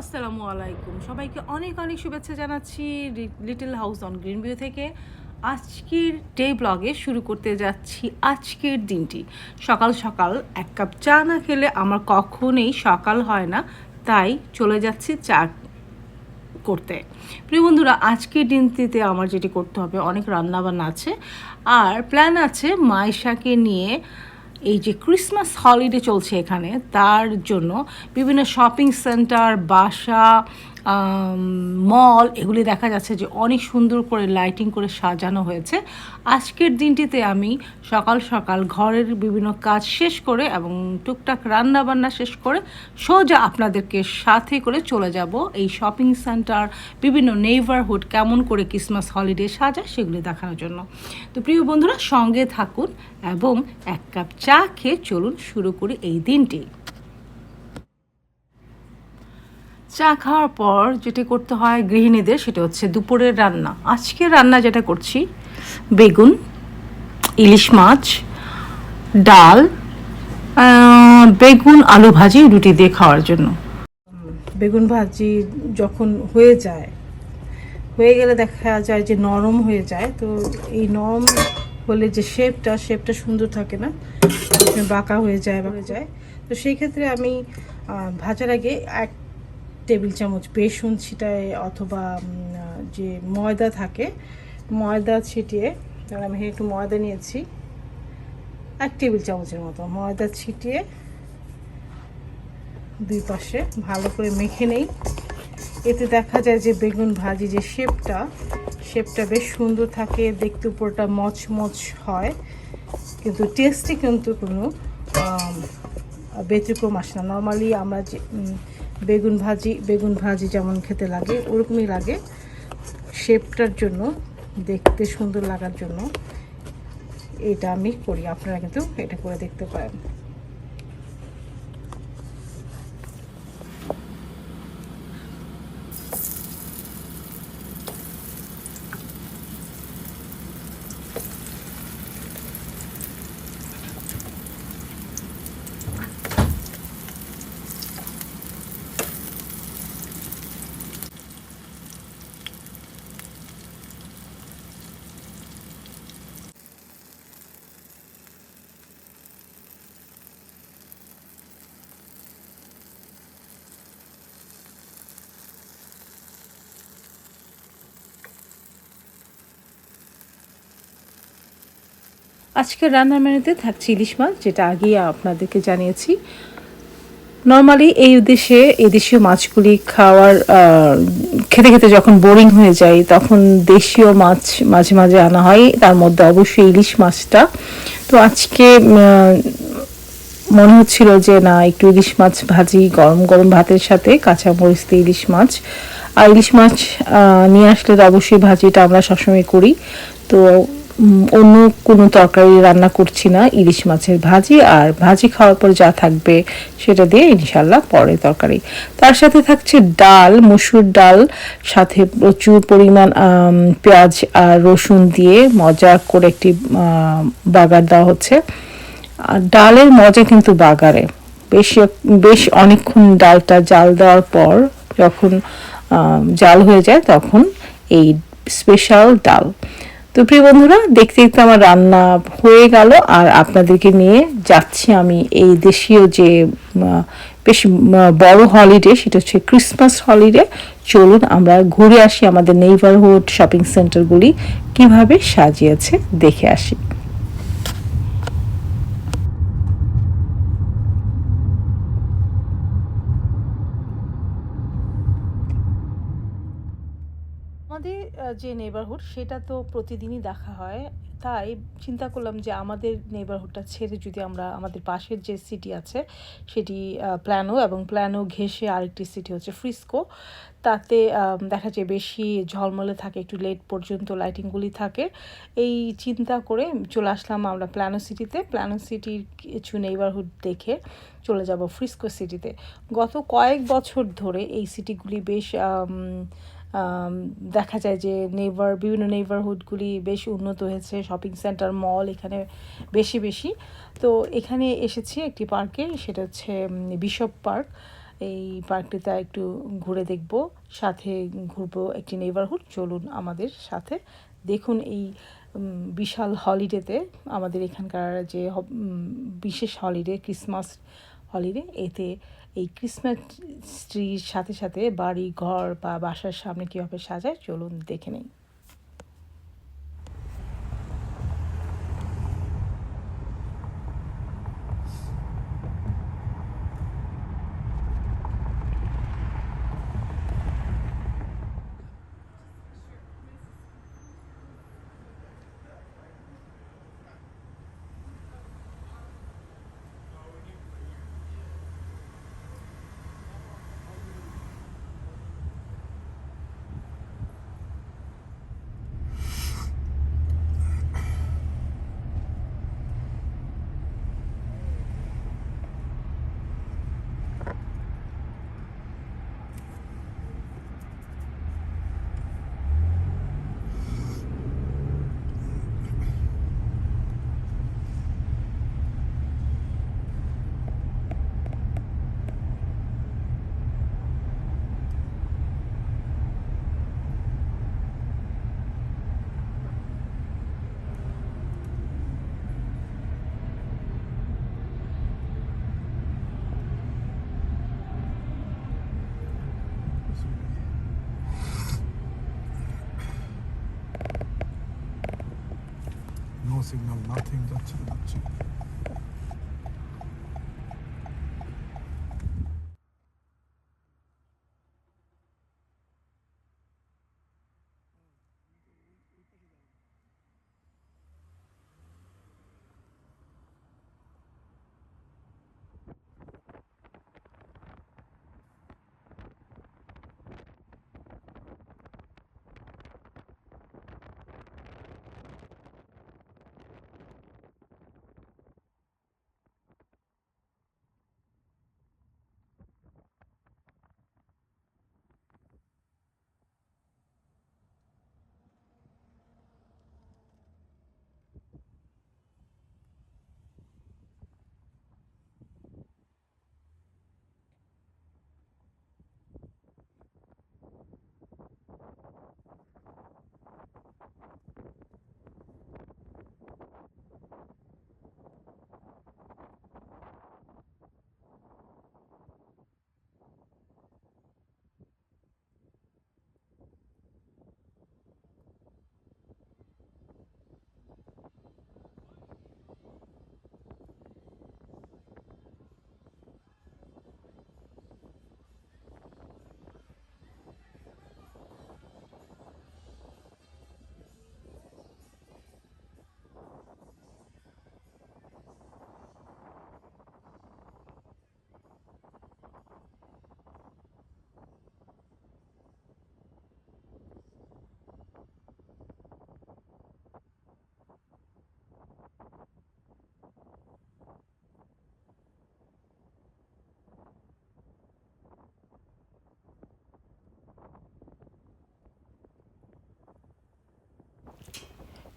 আসসালামু আলাইকুম। সবাইকে অনেক অনেক শুভেচ্ছা জানাচ্ছি little house on green view থেকে। আজকের ডে ব্লগে শুরু করতে যাচ্ছি আজকের দিনটি। সকাল সকাল এক কাপ চা না খেলে আমার কখনোই সকাল হয় না, তাই চলে যাচ্ছি চা করতে। প্রিয় বন্ধুরা, আজকের দিনটিতে আমার যেটি করতে হবে, অনেক রান্নাবান্না আছে। আর প্ল্যান আছে মাইশাকে নিয়ে এই যে ক্রিসমাস হলিডে চলছে এখানে তার জন্য বিভিন্ন শপিং সেন্টার বাসা মল, এগুলি দেখা যাচ্ছে যে অনেক সুন্দর করে লাইটিং করে সাজানো হয়েছে। আজকের দিনটিতে আমি সকাল সকাল ঘরের বিভিন্ন কাজ শেষ করে এবং টুকটাক রান্না বান্না শেষ করে সোজা আপনাদেরকে সাথে করে চলে যাব। এই শপিং সেন্টার বিভিন্ন নেইবারহুড কেমন করে ক্রিসমাস হলিডে সাজায় সেগুলি দেখানোর জন্য। তো প্রিয় বন্ধুরা, সঙ্গে থাকুন এবং এক কাপ চা খেয়ে চলুন শুরু করি এই দিনটি। চা খাওয়ার পর যেটা করতে হয় গৃহিণীদের সেটা হচ্ছে দুপুরের রান্না। আজকে রান্না যেটা করছি, বেগুন, ইলিশ মাছ, ডাল বেগুন, আলু ভাজি, রুটি দিয়ে খাওয়ার জন্য। বেগুন ভাজি যখন হয়ে যায়, হয়ে গেলে দেখা যায় যে নরম হয়ে যায়, তো এই নরম হলে যে শেপটা শেপটা সুন্দর থাকে না, বাঁকা হয়ে যায় হয়ে যায়। তো সেই ক্ষেত্রে আমি ভাজার আগে এক টেবিল চামচ বেসন ছিটায় অথবা যে ময়দা থাকে, ময়দা ছিটিয়ে, তাহলে আমি একটু ময়দা নিয়েছি এক টেবিল চামচের মতো ময়দা ছিটিয়ে দুই পাশে ভালো করে মেখে নেই। এতে দেখা যায় যে বেগুন ভাজি যে শেপটা শেপটা বেশ সুন্দর থাকে, দেখতে উপরটা মচমচ হয়, কিন্তু টেস্টে কিন্তু কোনো ব্যতিক্রম আসে না। নর্মালি আমরা যে বেগুন ভাজি বেগুন ভাজি যেমন খেতে লাগে, ওরকমই লাগে। শেপটার জন্য, দেখতে সুন্দর লাগার জন্য, এটা আমি করি। আপনারা কিন্তু এটা করে দেখতে পারেন। আজকের রান্নার মেনুতে থাকছে ইলিশ মাছ, যেটা আগেই আপনাদেরকে জানিয়েছি। নর্মালি এই উদ্দেশ্যে এই দেশীয় মাছগুলি খাওয়ার খেতে খেতে যখন বোরিং হয়ে যায়, তখন দেশীয় মাছ মাঝে মাঝে আনা হয়। তার মধ্যে অবশ্যই ইলিশ মাছটা। তো আজকে মনে হচ্ছিল যে না, একটু ইলিশ মাছ ভাজি, গরম গরম ভাতের সাথে কাঁচা মরিচ দিয়ে ইলিশ মাছ। আর ইলিশ মাছ নিয়ে আসলে তো অবশ্যই ভাজিটা আমরা সবসময় করি। তো অন্য কোনো তরকারি রান্না করছি না, ইলিশ মাছের ভাজি, আর ভাজি খাওয়ার পর যা থাকবে সেটা দিয়ে ইনশাল্লাহ পরে তরকারি। তার সাথে থাকছে ডাল, মসুর ডাল, সাথে প্রচুর পরিমাণ পেঁয়াজ আর রসুন দিয়ে মজা করে একটি বাগার দেওয়া হচ্ছে। আর ডালের মজা কিন্তু বাগারে। বেশ বেশ অনেকক্ষণ ডালটা জাল দেওয়ার পর যখন জাল হয়ে যায় তখন এই স্পেশাল ডাল। তো প্রিয় বন্ধুরা দেখতে দেখতে আমার রান্না হয়ে গেল, আর আপনাদেরকে নিয়ে যাচ্ছি আমি এই দেশীয় যে বেশ বড় হলিডে সেটা হচ্ছে ক্রিসমাস হলিডে চলুন আমরা ঘুরে আসি আমাদের নেইবারহুড শপিং সেন্টারগুলি কীভাবে সাজিয়েছে, দেখে আসি। আমাদের যে নেবারহুড সেটা তো প্রতিদিনই দেখা হয়। তাই চিন্তা করলাম যে আমাদের নেবারহুডটা ছেড়ে যদি আমরা আমাদের পাশের যে সিটি আছে সেটি প্ল্যানো এবং প্ল্যানো ঘেঁষে আরেকটি সিটি হচ্ছে ফ্রিস্কো তাতে দেখা যায় বেশি ঝলমলে থাকে, একটু লেট পর্যন্ত লাইটিংগুলি থাকে। এই চিন্তা করে চলে আসলাম আমরা প্ল্যানো সিটিতে প্ল্যানো সিটির কিছু নেইবারহুড দেখে চলে যাব ফ্রিস্কো সিটিতে গত কয়েক বছর ধরে এই সিটিগুলি বেশ দেখা যায় যে নেইবার বিভিন্ন নেইবারহুডগুলি বেশ উন্নত হয়েছে শপিং সেন্টার মল এখানে বেশি বেশি। তো এখানে এসেছি একটি পার্কে সেটা হচ্ছে বিশপ পার্ক এই পার্কটিতে একটু ঘুরে দেখব, সাথে ঘুরবো একটি নেইবারহুড চলুন আমাদের সাথে দেখুন এই বিশাল হলিডেতে আমাদের এখানকার যে বিশেষ হলিডে ক্রিসমাস হলিডে এতে এই ক্রিসমাস ট্রির সাথে সাথে বাড়ি, ঘর বা বাসার সামনে কীভাবে সাজায়, চলুন দেখে নেই। নো সিগন্যাল নাথিং যাচ্ছে না,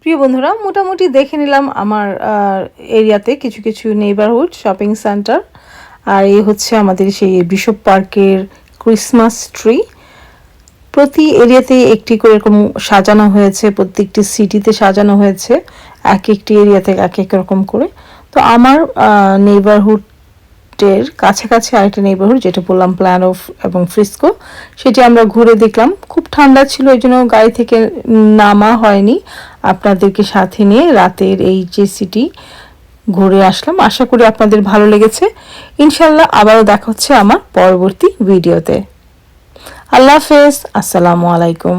প্রিয় বন্ধুরা, মোটামুটি দেখে নিলাম আমার এরিয়াতে কিছু কিছু নেইবারহুড শপিং সেন্টার আর এই হচ্ছে আমাদের সেই বিশপ পার্কের ক্রিসমাস ট্রি প্রতি এরিয়াতে একটি করে এরকম সাজানো হয়েছে, প্রত্যেকটি সিটিতে সাজানো হয়েছে, এক একটি এরিয়াতে এক এক রকম করে। তো আমার নেইবারহুডের কাছাকাছি আরেকটা নেইবারহুড যেটা বললাম প্ল্যান অফ এবং ফ্রিস্কো সেটি আমরা ঘুরে দেখলাম। খুব ঠান্ডা ছিল, এই জন্য গাড়ি থেকে নামা হয়নি। আপনাদেরকে সাথে নিয়ে রাতের এই যে সিটি ঘুরে আসলাম। আশা করি আপনাদের ভালো লেগেছে। ইনশাল্লাহ আবারও দেখা হচ্ছে আমার পরবর্তী ভিডিওতে আল্লাহ হাফেজ। আসসালামু আলাইকুম।